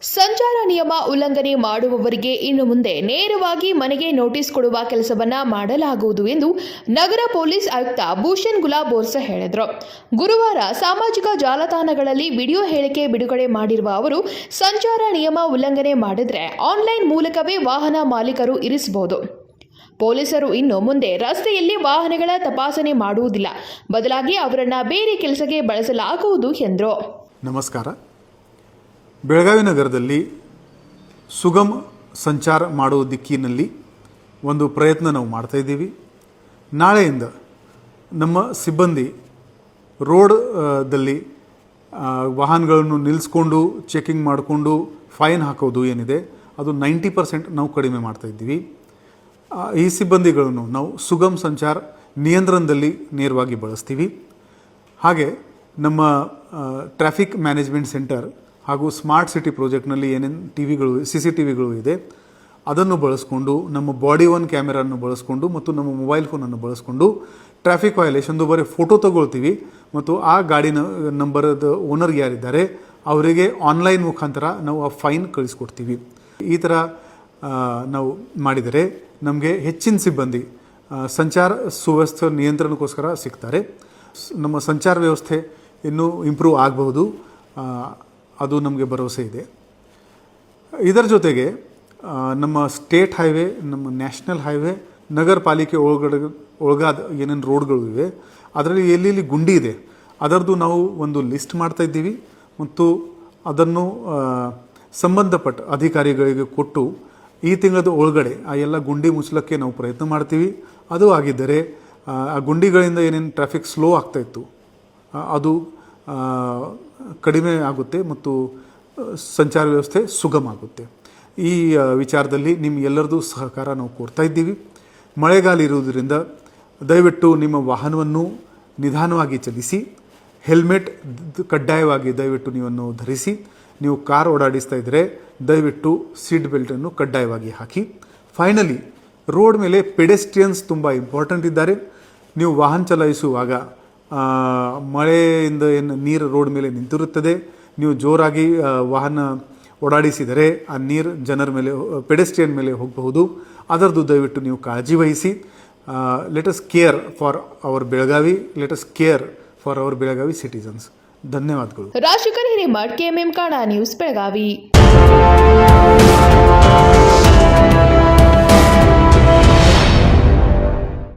ಸಂಚಾರ ನಿಯಮ ಉಲ್ಲಂಘನೆ ಮಾಡುವವರಿಗೆ ಇನ್ನು ಮುಂದೆ ನೇರವಾಗಿ ಮನೆಗೆ ನೋಟಿಸ್ ಕೊಡುವ ಕೆಲಸವನ್ನ ಮಾಡಲಾಗುವುದು ಎಂದು ನಗರ ಪೊಲೀಸ್ ಆಯುಕ್ತ ಭೂಷಣ್ ಗುಲಾಬ್ ಬೋರ್ಸ ಹೇಳಿದರು. ಗುರುವಾರ ಸಾಮಾಜಿಕ ಜಾಲತಾಣಗಳಲ್ಲಿ ವಿಡಿಯೋ ಹೇಳಿಕೆ ಬಿಡುಗಡೆ ಮಾಡಿರುವ ಅವರು, ಸಂಚಾರ ನಿಯಮ ಉಲ್ಲಂಘನೆ ಮಾಡಿದರೆ ಆನ್ಲೈನ್ ಮೂಲಕವೇ ವಾಹನ ಮಾಲೀಕರು ಇರಿಸಬಹುದು. ಪೊಲೀಸರು ಇನ್ನು ಮುಂದೆ ರಸ್ತೆಯಲ್ಲಿ ವಾಹನಗಳ ತಪಾಸಣೆ ಮಾಡುವುದಿಲ್ಲ. ಬದಲಾಗಿ ಅವರನ್ನ ಬೇರೆ ಕೆಲಸಕ್ಕೆ ಬಳಸಲಾಗುವುದು ಎಂದರು. ನಮಸ್ಕಾರ. ಬೆಳಗಾವಿ ನಗರದಲ್ಲಿ ಸುಗಮ ಸಂಚಾರ ಮಾಡುವ ದಿಕ್ಕಿನಲ್ಲಿ ಒಂದು ಪ್ರಯತ್ನ ನಾವು ಮಾಡ್ತಾ ಇದ್ದೀವಿ. ನಾಳೆಯಿಂದ ನಮ್ಮ ಸಿಬ್ಬಂದಿ ರೋಡ್ದಲ್ಲಿ ವಾಹನಗಳನ್ನು ನಿಲ್ಲಿಸ್ಕೊಂಡು ಚೆಕಿಂಗ್ ಮಾಡಿಕೊಂಡು ಫೈನ್ ಹಾಕೋದು ಏನಿದೆ, ಅದು ನೈಂಟಿ ಪರ್ಸೆಂಟ್ ನಾವು ಕಡಿಮೆ ಮಾಡ್ತಾ ಇದ್ದೀವಿ. ಈ ಸಿಬ್ಬಂದಿಗಳನ್ನು ನಾವು ಸುಗಮ್ ಸಂಚಾರ ನಿಯಂತ್ರಣದಲ್ಲಿ ನೇರವಾಗಿ ಬಳಸ್ತೀವಿ. ಹಾಗೆ ನಮ್ಮ ಟ್ರಾಫಿಕ್ ಮ್ಯಾನೇಜ್ಮೆಂಟ್ ಸೆಂಟರ್ ಹಾಗೂ ಸ್ಮಾರ್ಟ್ ಸಿಟಿ ಪ್ರಾಜೆಕ್ಟ್ನಲ್ಲಿ ಏನೇನು ಟಿ ವಿಗಳು ಸಿ ಸಿ ಟಿ ವಿಗಳು ಇದೆ, ಅದನ್ನು ಬಳಸ್ಕೊಂಡು, ನಮ್ಮ ಬಾಡಿ ಒನ್ ಕ್ಯಾಮೆರಾನ್ನು ಬಳಸ್ಕೊಂಡು ಮತ್ತು ನಮ್ಮ ಮೊಬೈಲ್ ಫೋನನ್ನು ಬಳಸ್ಕೊಂಡು ಟ್ರಾಫಿಕ್ ವಯಲೇಷನ್ದು ಬರೀ ಫೋಟೋ ತಗೊಳ್ತೀವಿ ಮತ್ತು ಆ ಗಾಡಿನ ನಂಬರದ ಓನರ್ ಯಾರಿದ್ದಾರೆ, ಅವರಿಗೆ ಆನ್ಲೈನ್ ಮುಖಾಂತರ ನಾವು ಆ ಫೈನ್ ಕಳಿಸ್ಕೊಡ್ತೀವಿ. ಈ ಥರ ನಾವು ಮಾಡಿದರೆ ನಮಗೆ ಹೆಚ್ಚಿನ ಸಿಬ್ಬಂದಿ ಸಂಚಾರ ಸುವ್ಯವಸ್ಥೆ ನಿಯಂತ್ರಣಕ್ಕೋಸ್ಕರ ಸಿಗ್ತಾರೆ. ನಮ್ಮ ಸಂಚಾರ ವ್ಯವಸ್ಥೆ ಇನ್ನೂ ಇಂಪ್ರೂವ್ ಆಗಬಹುದು. ಅದು ನಮಗೆ ಭರವಸೆ ಇದೆ. ಇದರ ಜೊತೆಗೆ ನಮ್ಮ ಸ್ಟೇಟ್ ಹೈವೇ ನಮ್ಮ ನ್ಯಾಷನಲ್ ಹೈವೇ ನಗರ ಪಾಲಿಕೆ ಒಳಗಡೆ ಒಳಗಾದ ಏನೇನು ರೋಡ್ಗಳು ಇವೆ ಅದರಲ್ಲಿ ಎಲ್ಲೆಲ್ಲಿ ಗುಂಡಿ ಇದೆ ಅದರದ್ದು ನಾವು ಒಂದು ಲಿಸ್ಟ್ ಮಾಡ್ತಾ ಇದ್ದೀವಿ ಮತ್ತು ಅದನ್ನು ಸಂಬಂಧಪಟ್ಟ ಅಧಿಕಾರಿಗಳಿಗೆ ಕೊಟ್ಟು ಈ ತಿಂಗಳದ ಒಳಗಡೆ ಆ ಎಲ್ಲ ಗುಂಡಿ ಮುಚ್ಚಲಕ್ಕೆ ನಾವು ಪ್ರಯತ್ನ ಮಾಡ್ತೀವಿ. ಅದು ಆಗಿದ್ದರೆ ಆ, ಗುಂಡಿಗಳಿಂದ ಏನೇನು ಟ್ರಾಫಿಕ್ ಸ್ಲೋ ಆಗ್ತಾಯಿತ್ತು ಅದು ಕಡಿಮೆ ಆಗುತ್ತೆ ಮತ್ತು ಸಂಚಾರ ವ್ಯವಸ್ಥೆ ಸುಗಮ ಆಗುತ್ತೆ. ಈ ವಿಚಾರದಲ್ಲಿ ನಿಮ್ಗೆಲ್ಲರದ್ದು ಸಹಕಾರ ನಾವು ಕೊಡ್ತಾ ಇದ್ದೀವಿ. ಮಳೆಗಾಲ ಇರುವುದರಿಂದ ದಯವಿಟ್ಟು ನಿಮ್ಮ ವಾಹನವನ್ನು ನಿಧಾನವಾಗಿ ಚಲಿಸಿ, ಹೆಲ್ಮೆಟ್ ಕಡ್ಡಾಯವಾಗಿ ದಯವಿಟ್ಟು ನೀವನ್ನು ಧರಿಸಿ, ನೀವು ಕಾರ್ ಓಡಾಡಿಸ್ತಾ ಇದ್ದರೆ ದಯವಿಟ್ಟು ಸೀಟ್ ಬೆಲ್ಟನ್ನು ಕಡ್ಡಾಯವಾಗಿ ಹಾಕಿ. ಫೈನಲಿ, ರೋಡ್ ಮೇಲೆ ಪೆಡೆಸ್ಟ್ರಿಯನ್ಸ್ ತುಂಬ ಇಂಪಾರ್ಟೆಂಟ್ ಇದ್ದಾರೆ. ನೀವು ವಾಹನ ಚಲಾಯಿಸುವಾಗ ಮಳೆಯಿಂದ ಏನು ನೀರು ರೋಡ್ ಮೇಲೆ ನಿಂತಿರುತ್ತದೆ. ನೀವು ಜೋರಾಗಿ ವಾಹನ ಓಡಾಡಿಸಿದರೆ ಆ ನೀರು ಜನರ ಮೇಲೆ, ಪೆಡೆಸ್ಟ್ರಿಯನ್ ಮೇಲೆ ಹೋಗಬಹುದು. ಅದರದ್ದು ದಯವಿಟ್ಟು ನೀವು ಕಾಳಜಿ ವಹಿಸಿ. Let's care for our Belagavi let's care for our Belagavi citizens ಧನ್ಯವಾದಗಳು. ರಾಜಶೇಖರ್ ಹಿರೇಮಠ್, ಕೆಎಂಎಂ ಕಾಣ ನ್ಯೂಸ್, ಬೆಳಗಾವಿ.